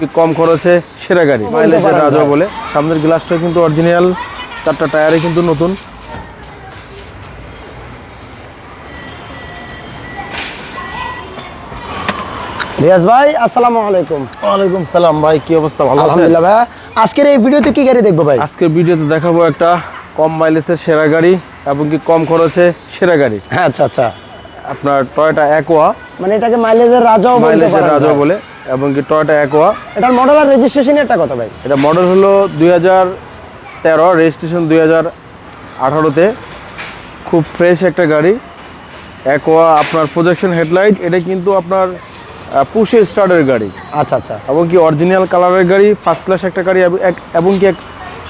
কি কম খরচে সেরা গাড়ি? মাইলেজের রাজা বলে। সামনের গ্লাসটা কিন্তু অরিজিনাল চারটা টায়ারে কিন্তু নতুন। রিয়াজ ভাই আসসালামু আলাইকুম। ওয়ালাইকুম সালাম ভাই কি অবস্থা? ভালো আছেন? আলহামদুলিল্লাহ ভাই আজকের এই ভিডিওতে কি গাড়ি দেখব ভাই? আজকের ভিডিওতে দেখাবো একটা কম মাইলেজের সেরা গাড়ি এবং কি কম খরচে সেরা গাড়ি। হ্যাঁ আচ্ছা আচ্ছা। আপনার টয়োটা অ্যাকোয়া মানে এটাকে মাইলেজের রাজাও বলতে মাইলেজের রাজা বলে। এবং কি টয়টা অ্যাকোয়া এটার মডেল আর রেজিস্ট্রেশন একটা কথা ভাই। এটা মডেল হলো দুই হাজার তেরো রেজিস্ট্রেশন দুই হাজার আঠারোতে। খুব ফ্রেশ একটা গাড়ি। অ্যাকোয়া আপনার প্রজেকশন হেডলাইট এটা কিন্তু আপনার পুষে স্টার্টের গাড়ি। আচ্ছা আচ্ছা। এবং কি অরিজিনাল কালারের গাড়ি ফার্স্ট ক্লাস একটা গাড়ি এবং কি এক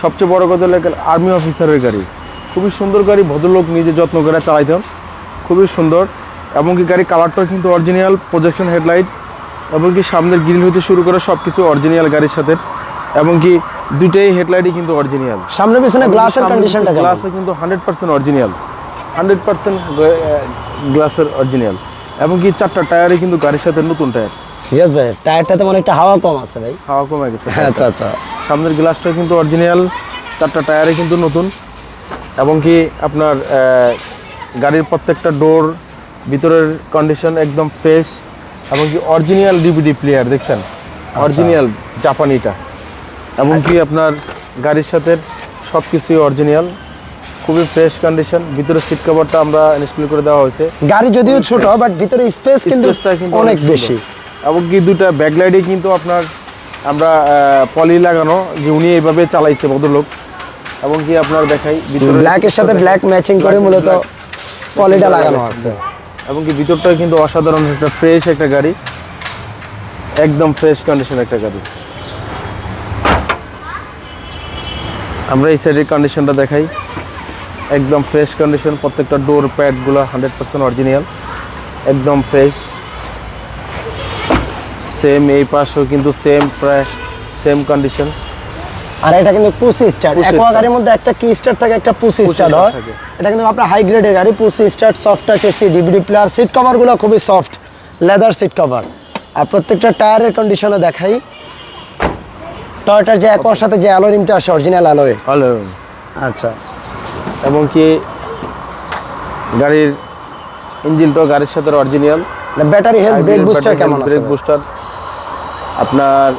সবচেয়ে বড় কথা হলো আর্মি অফিসারের গাড়ি। খুবই সুন্দর গাড়ি ভদ্রলোক নিজে যত্ন করে চালাইতেন। খুবই সুন্দর। এবং কি গাড়ি কালারটাও কিন্তু অরিজিনাল প্রজেকশন হেডলাইট এবং কি সামনের গ্রিল হতে শুরু করে সব কিছু অরিজিনাল গাড়ির সাথে। এবং কি দুইটাই হেডলাইটই কিন্তু অরিজিনাল সামনে পিছনে গ্লাসের কন্ডিশনটা গ্লাসে কিন্তু hundred percent original hundred percent গ্লাসের অরিজিনাল এবং কি চারটা টায়ারই কিন্তু গাড়ির সাথে নতুন টায়ার ইয়েস ভাই টায়ারটাতে মনে একটা হাওয়া কম আছে ভাই। হাওয়া কমে গেছে। আচ্ছা আচ্ছা। সামনের গ্লাসটা কিন্তু অরিজিনাল চারটা টায়ারে কিন্তু নতুন। এবং কি আপনার গাড়ির প্রত্যেকটা ডোর ভিতরের কন্ডিশন একদম ফ্রেশ এবং কি অরিজিনাল ডিভিডি প্লেয়ার দেখছেন? অরিজিনাল জাপানিটা এবং কি আপনার গাড়ির সাথে সব কিছুই অরিজিনাল খুবই ফ্রেশ কন্ডিশন ভিতরে সিট কভারটা আমরা ইনস্টল করে দেওয়া হয়েছে। গাড়ি যদিও ছোট বাট ভিতরে স্পেস কিন্তু অনেক বেশি। এবং কি দুটা ব্যাকলাইটে কিন্তু আপনার আমরা পলি লাগানো যে উনি এইভাবে চালাইছে ভদ্রলোক। এবং কি আপনার দেখাই ভিতরে ব্ল্যাকের সাথে ব্ল্যাক ম্যাচিং করে মূলত পলিটা লাগানো। আছে। এবং কি ভিতরটা কিন্তু অসাধারণ, একটা ফ্রেশ একটা গাড়ি। একদম ফ্রেশ কন্ডিশন একটা গাড়ি। আমরা এই সাইডের কন্ডিশনটা দেখাই। একদম ফ্রেশ কন্ডিশন প্রত্যেকটা ডোর প্যাডগুলো হান্ড্রেড পার্সেন্ট অরিজিনাল একদম ফ্রেশ সেম এই পাশেও কিন্তু সেম প্রায় সেম কন্ডিশন আর এটা কিন্তু পুসি স্টার্ট। একোয়া গাড়ির মধ্যে একটা কি স্টার্ট থাকে একটা পুসি স্টার্ট হয়। এটা কিন্তু আপনার হাই গ্রেডের গাড়ি push start soft touch AC DVD player seat কভারগুলো খুবই সফট লেদার সিট কভার আর প্রত্যেকটা টায়ারের কন্ডিশনে দেখাই। টয়টার যে একোয়ার সাথে যে অ্যালো রিমটা আসে অরিজিনাল অ্যালোয় ভালো আচ্ছা। এবং কি গাড়ির ইঞ্জিনটাও গাড়ির সাথে original battery health brake booster কেমন আছে? ব্রেক বুস্টার আপনার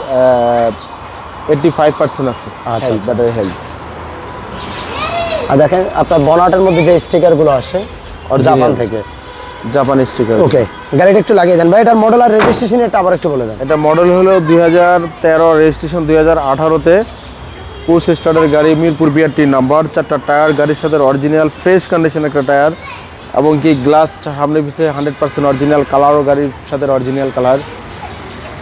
এইটটি ফাইভ পার্সেন্ট আছে। আচ্ছা, আচ্ছা। ব্যাটারি হেলথ আর দেখেন আপনার বনাটের মধ্যে যে স্টিকারগুলো আসে। জাপান থেকে। জাপানি স্টিকার ওকে গাড়িটা একটু লাগিয়ে দেন। ভাই এটার মডেল আর রেজিস্ট্রেশন এটা আবার একটু বলে দেন। এটা মডেল হলো দুই হাজার তেরো রেজিস্ট্রেশন দুই হাজার আঠারোতে। পুশ স্টার্টের গাড়ি মিরপুর বিআরটি নাম্বার চারটা টায়ার গাড়ির সাথে অরিজিনাল ফ্রেশ কন্ডিশন একটা টায়ার এবং কি গ্লাস সামনে পিছিয়ে হান্ড্রেড পার্সেন্ট অরিজিনাল কালারও গাড়ির সাথে অরিজিনাল কালার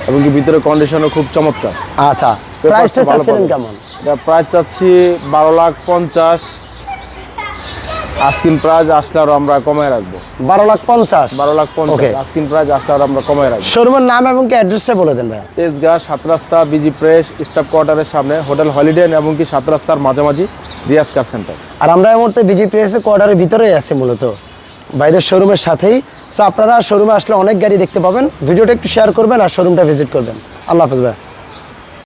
এবং কি ভিতরে কন্ডিশনও খুব চমৎকার। আচ্ছা প্রাইসটা চাচ্ছিলেন কেমন? এটা প্রাইস চাচ্ছি বারো লাখ পঞ্চাশ। আস্কিন প্রাইস আসলে আরও আমরা কমায় রাখব। বারো লাখ পঞ্চাশ? বারো লাখ পঞ্চাশ. আস্কিন প্রাইস আসলে আরও আমরা কমায় রাখব। শোরুমের নাম এবং কি অ্যাড্রেসটা বলে দেন ভাই তেজগাঁ সাত রাস্তা বিজি প্রেস স্টাফ কোয়ার্টারের সামনে হোটেল হলিডে এবং কি সাত রাস্তার মাঝামাঝি রিয়াজ কার সেন্টার আর আমরা এই মুহূর্তে বিজি প্রেসে কোয়ার্টারের ভিতরেই আছি মূলত। ভাইদের শোরুমের সাথেই। সো আপনারা শোরুমে আসলে অনেক গাড়ি দেখতে পাবেন। ভিডিওটা একটু শেয়ার করবেন আর শোরুমটা ভিজিট করবেন। আল্লাহ হাফেজ ভাই